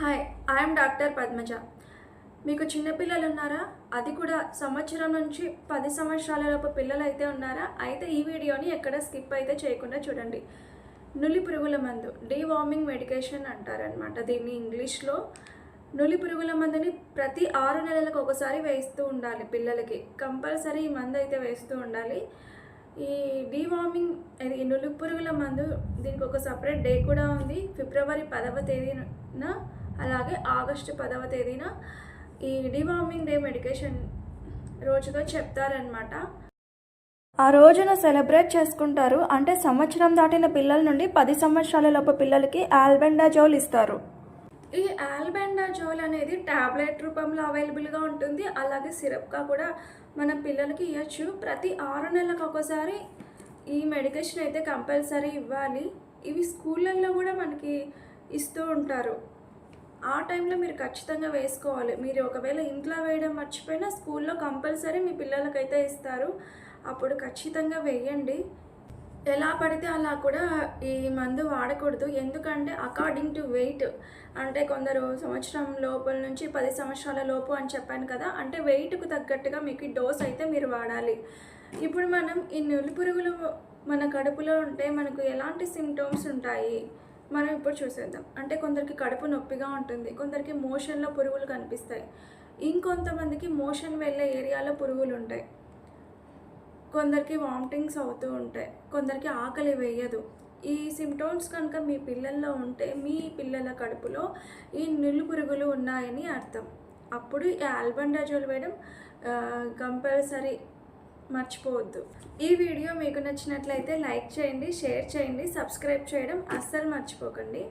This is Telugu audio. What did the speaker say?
Hi I'm doctor Padmaja. మీకు చిన్నపిల్లలు ఉన్నారా అది కూడా సంవత్సరం నుంచి పది సంవత్సరాల లోపు పిల్లలు అయితే ఉన్నారా? అయితే ఈ వీడియోని ఎక్కడ స్కిప్ అయితే చేయకుండా చూడండి. నులి పురుగుల మందు డీవార్మింగ్ మెడికేషన్ అంటారనమాట దీన్ని ఇంగ్లీష్లో. నులి పురుగుల మందుని ప్రతి ఆరు నెలలకు ఒకసారి వేస్తూ ఉండాలి పిల్లలకి. కంపల్సరీ ఈ మందు అయితే వేస్తూ ఉండాలి. ఈ డీవార్మింగ్ ఇది ఈ నులి పురుగుల మందు దీనికి ఒక సపరేట్ డే కూడా ఉంది. ఫిబ్రవరి పదవ తేదీన అలాగే ఆగస్టు పదవ తేదీన ఈ డివార్మింగ్ డే మెడికేషన్ రోజుగా చెప్తారనమాట ఆ రోజున సెలబ్రేట్ చేసుకుంటారు. అంటే సంవత్సరం దాటిన పిల్లల నుండి పది సంవత్సరాల లోపు పిల్లలకి ఆల్బెండాజోల్ ఇస్తారు. ఈ ఆల్బెండాజోల్ అనేది ట్యాబ్లెట్ రూపంలో అవైలబుల్గా ఉంటుంది. అలాగే సిరప్గా కూడా మన పిల్లలకి ఇవ్వచ్చు ప్రతి ఆరు నెలలకు ఒకసారి ఈ మెడికేషన్ అయితే కంపల్సరీ ఇవ్వాలి. ఇవి స్కూళ్ళల్లో కూడా మనకి ఇస్తూ ఉంటారు. ఆ టైంలో మీరు ఖచ్చితంగా వేసుకోవాలి. మీరు ఒకవేళ ఇంట్లో వేయడం మర్చిపోయినా స్కూల్లో కంపల్సరీ మీ పిల్లలకైతే ఇస్తారు. అప్పుడు ఖచ్చితంగా వేయండి. ఎలా పడితే అలా కూడా ఈ మందు వాడకూడదు. ఎందుకంటే అకార్డింగ్ టు వెయిట్ అంటే కొందరు సంవత్సరం లోపల నుంచి పది సంవత్సరాల లోపు అని చెప్పాను కదా అంటే వెయిట్కు తగ్గట్టుగా మీకు డోస్ అయితే మీరు వాడాలి. ఇప్పుడు మనం ఈ నులి పురుగులు మన కడుపులో ఉంటే మనకు ఎలాంటి సిమ్టమ్స్ ఉంటాయి? మనం ఇప్పుడు చూసేద్దాం. అంటే కొందరికి కడుపు నొప్పిగా ఉంటుంది కొందరికి మోషన్లో పురుగులు కనిపిస్తాయి. ఇంకొంతమందికి మోషన్ వెళ్ళే ఏరియాలో పురుగులు ఉంటాయి. కొందరికి వామిటింగ్స్ అవుతూ ఉంటాయి కొందరికి ఆకలి వేయదు. ఈ సిమ్టమ్స్ కనుక మీ పిల్లల్లో ఉంటే మీ పిల్లల కడుపులో ఈ నిల్లు పురుగులు ఉన్నాయని అర్థం. అప్పుడు ఈ ఆల్బండాజోల్ వేయడం కంపల్సరీ. మర్చిపోవద్దు. ఈ వీడియో మీకు నచ్చినట్లయితే లైక్ చేయండి షేర్ చేయండి సబ్స్క్రైబ్ చేయడం అస్సలు మర్చిపోకండి.